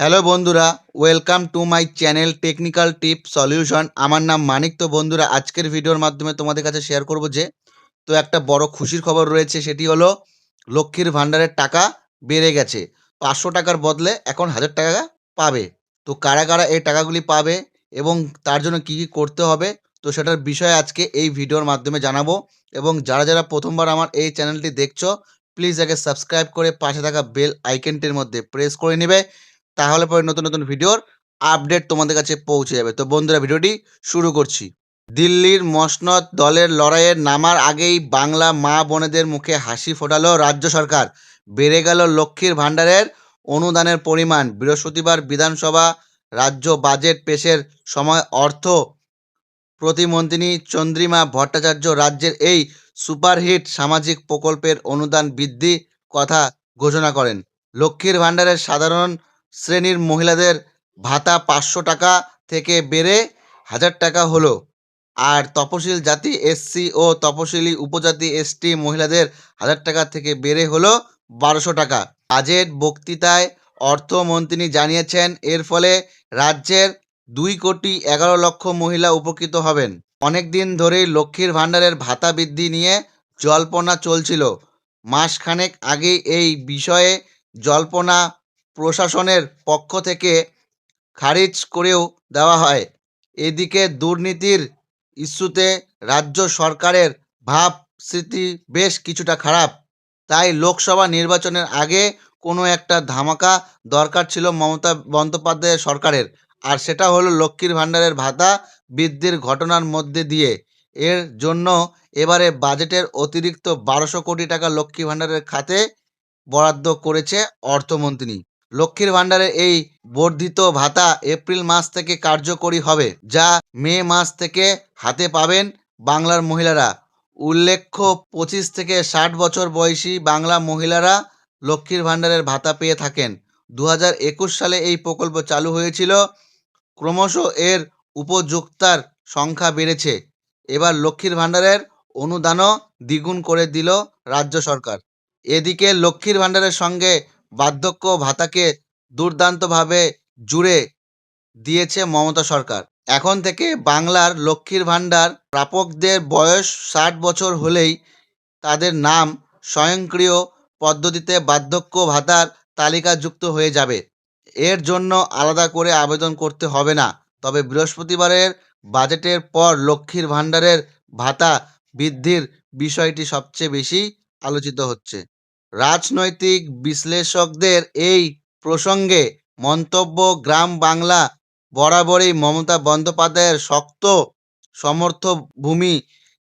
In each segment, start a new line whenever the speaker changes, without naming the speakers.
Hello বন্ধুরা, welcome to my channel technical tip solution. আমার নাম মানিক। তো বন্ধুরা, আজকের ভিডিওর মাধ্যমে তোমাদের কাছে শেয়ার করব যে, তো একটা বড় খুশির খবর রয়েছে, সেটি হলো লক্ষ্মীর ভাণ্ডারের টাকা বেড়ে গেছে। পাঁচশো টাকার বদলে এখন হাজার টাকা পাবে। তো কারা কারা এই টাকাগুলি পাবে এবং তার জন্য কী কী করতে হবে, তো সেটার বিষয়ে আজকে এই ভিডিওর মাধ্যমে জানাব। এবং যারা যারা প্রথমবার আমার এই চ্যানেলটি দেখছ প্লিজ আগে সাবস্ক্রাইব করে পাশে থাকা বেল আইকনটির মধ্যে প্রেস করে নেবে। তাহলে পরে নতুন নতুন ভিডিওর আপডেট তোমাদের কাছে পৌঁছে যাবে। তো বন্ধুরা, ভিডিওটি শুরু করছি। দিল্লির মসনদ দলের লড়াইয়ের নামার আগেই বাংলা মা বোনেদের মুখে হাসি ফোটালো রাজ্য সরকার। বেড়ে গেল লক্ষ্মীর ভাণ্ডারের অনুদানের পরিমাণ। বৃহস্পতিবার বিধানসভা রাজ্য বাজেট পেশের সময় অর্থ প্রতিমন্ত্রী চন্দ্রিমা ভট্টাচার্য রাজ্যের এই সুপারহিট সামাজিক প্রকল্পের অনুদান বৃদ্ধি কথা ঘোষণা করেন। লক্ষ্মীর ভাণ্ডারের সাধারণ শ্রেণির মহিলাদের ভাতা পাঁচশো টাকা থেকে বেড়ে হাজার টাকা হলো। আর তপশিল জাতি এসসি ও তপশিলি উপজাতি এসটি মহিলাদের হাজার টাকা থেকে বেড়ে হলো বারোশো টাকা। বাজেট বক্তৃতায় অর্থমন্ত্রী জানিয়েছেন, এর ফলে রাজ্যের দুই কোটি এগারো লক্ষ মহিলা উপকৃত হবেন। অনেক দিন ধরেই লক্ষ্মীর ভাণ্ডারের ভাতা বৃদ্ধি নিয়ে জল্পনা চলছিল। মাসখানেক আগেই এই বিষয়ে জল্পনা প্রশাসনের পক্ষ থেকে খারিজ করেও দেওয়া হয়। এদিকে দুর্নীতির ইস্যুতে রাজ্য সরকারের ভাবস্মৃতি বেশ কিছুটা খারাপ। তাই লোকসভা নির্বাচনের আগে কোনো একটা ধামাকা দরকার ছিল মমতা বন্দ্যোপাধ্যায়ের সরকারের, আর সেটা হলো লক্ষ্মীর ভাণ্ডারের ভাতা বৃদ্ধির ঘটনার মধ্যে দিয়ে। এর জন্য এবারে বাজেটের অতিরিক্ত বারোশো কোটি টাকা লক্ষ্মী ভাণ্ডারের খাতে বরাদ্দ করেছে অর্থমন্ত্রী। লক্ষ্মীর ভাণ্ডারের এই বর্ধিত ভাতা এপ্রিল মাস থেকে কার্যকরী হবে, যা মে মাস থেকে হাতে পাবেন বাংলার মহিলারা। উল্লেখ্য, পঁচিশ থেকে ষাট বছর বয়সী বাংলা মহিলারা লক্ষ্মীর ভাণ্ডারের ভাতা পেয়ে থাকেন। দু সালে এই প্রকল্প চালু হয়েছিল। ক্রমশ এর উপযুক্তার সংখ্যা বেড়েছে। এবার লক্ষ্মীর ভাণ্ডারের অনুদানও দ্বিগুণ করে দিল রাজ্য সরকার। এদিকে লক্ষ্মীর ভাণ্ডারের সঙ্গে বার্ধক্য ভাতাকে দুর্দান্তভাবে জুড়ে দিয়েছে মমতা সরকার। এখন থেকে বাংলার লক্ষ্মীর ভাণ্ডার প্রাপকদের বয়স ষাট বছর হলেই তাদের নাম স্বয়ংক্রিয় পদ্ধতিতে বার্ধক্য ভাতার তালিকাযুক্ত হয়ে যাবে। এর জন্য আলাদা করে আবেদন করতে হবে না। তবে বৃহস্পতিবারের বাজেটের পর লক্ষ্মীর ভাণ্ডারের ভাতা বৃদ্ধির বিষয়টি সবচেয়ে বেশি আলোচিত হচ্ছে। রাজনৈতিক বিশ্লেষকদের এই প্রসঙ্গে মন্তব্য গ্রাম বাংলা বরাবরই মমতা বন্দ্যোপাধ্যায়ের শক্ত সমর্থভূমি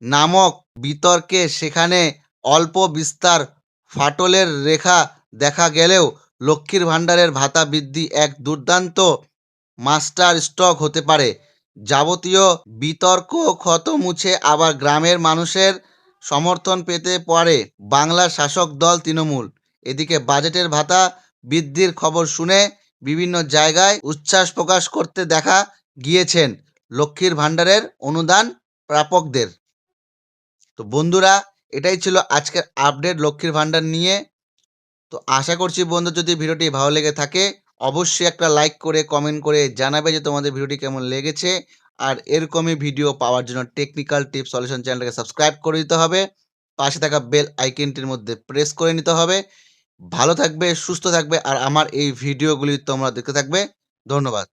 নামক বিতর্কে সেখানে অল্প বিস্তার ফাটলের রেখা দেখা গেলেও লক্ষ্মীর ভাণ্ডারের ভাতা বৃদ্ধি এক দুর্দান্ত মাস্টার স্টক হতে পারে। যাবতীয় বিতর্ক ক্ষত মুছে আবার গ্রামের মানুষের সমর্থন পেতে পারে বাংলার শাসক দল তৃণমূল। এদিকে বাজেটের ভাতা, বৃদ্ধির খবর শুনে বিভিন্ন জায়গায় উচ্ছ্বাস প্রকাশ করতে দেখা গিয়েছেন লক্ষ্মীর ভাণ্ডারের অনুদান প্রাপকদের। তো বন্ধুরা, এটাই ছিল আজকের আপডেট লক্ষ্মীর ভাণ্ডার নিয়ে। তো আশা করছি বন্ধু, যদি ভিডিওটি ভালো লেগে থাকে, অবশ্যই একটা লাইক করে, কমেন্ট করে জানাবে যে তোমাদের ভিডিওটি কেমন লেগেছে। আর এরকমই ভিডিও পাওয়ার জন্য টেকনিক্যাল টিপ সলিউশন চ্যানেলটাকে সাবস্ক্রাইব করে দিতে হবে। পাশে থাকা বেল আইকনটির মধ্যে প্রেস করে নিতে হবে। ভালো থাকবে, সুস্থ থাকবে, আর আমার এই ভিডিওগুলি তোমরা দেখতে থাকবে। ধন্যবাদ।